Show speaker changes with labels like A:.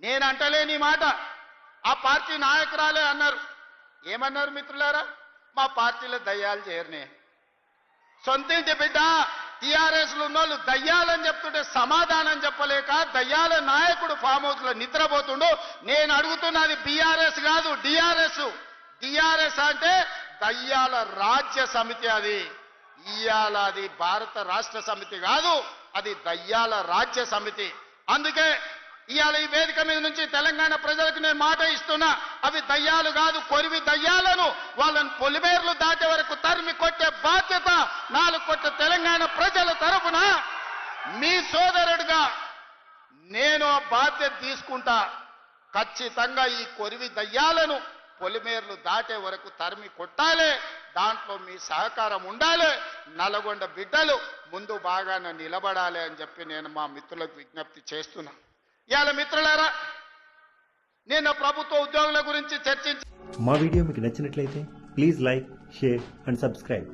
A: నేను అంటలేని మాట. ఆ పార్టీ నాయకురాలే అన్నారు. ఏమన్నారు మిత్రులారా? మా పార్టీలో దయ్యాలు చేరనే. సొంతింటి బిడ్డ టీఆర్ఎస్లు ఉన్నోళ్ళు దయ్యాలని చెప్తుంటే సమాధానం చెప్పలేక దయ్యాల నాయకుడు ఫామ్ హౌస్లో నిద్రపోతుండు. నేను అడుగుతున్నది బీఆర్ఎస్ కాదు డిఆర్ఎస్. డిఆర్ఎస్ అంటే దయ్యాల రాజ్య సమితి అది. ఇయాల అది భారత రాష్ట్ర సమితి కాదు అది దయ్యాల రాజ్య సమితి. అందుకే ఇవాళ ఈ వేదిక మీద నుంచి తెలంగాణ ప్రజలకు నేను మాట ఇస్తున్నా అవి దయ్యాలు కాదు కొరివి దయ్యాలను వాళ్ళని పొలిమేర్లు దాటే వరకు తరిమి కొట్టే బాధ్యత నాలుగు కొట్ట తెలంగాణ ప్రజల తరపున మీ సోదరుడుగా నేను ఆ బాధ్యత తీసుకుంటా. ఖచ్చితంగా ఈ కొరివి దయ్యాలను పొలిమేర్లు దాటే వరకు తరిమి కొట్టాలి దాంట్లో మీ సహకారం ఉండాలి నల్గొండ బిడ్డలు ముందు బాగానే నిలబడాలి అని చెప్పి నేను మా మిత్రులకు విజ్ఞప్తి చేస్తున్నా. ఇవాళ మిత్రులారా నేను ప్రభుత్వ ఉద్యోగుల గురించి చర్చించి
B: మా వీడియో మీకు నచ్చినట్లయితే please like share and subscribe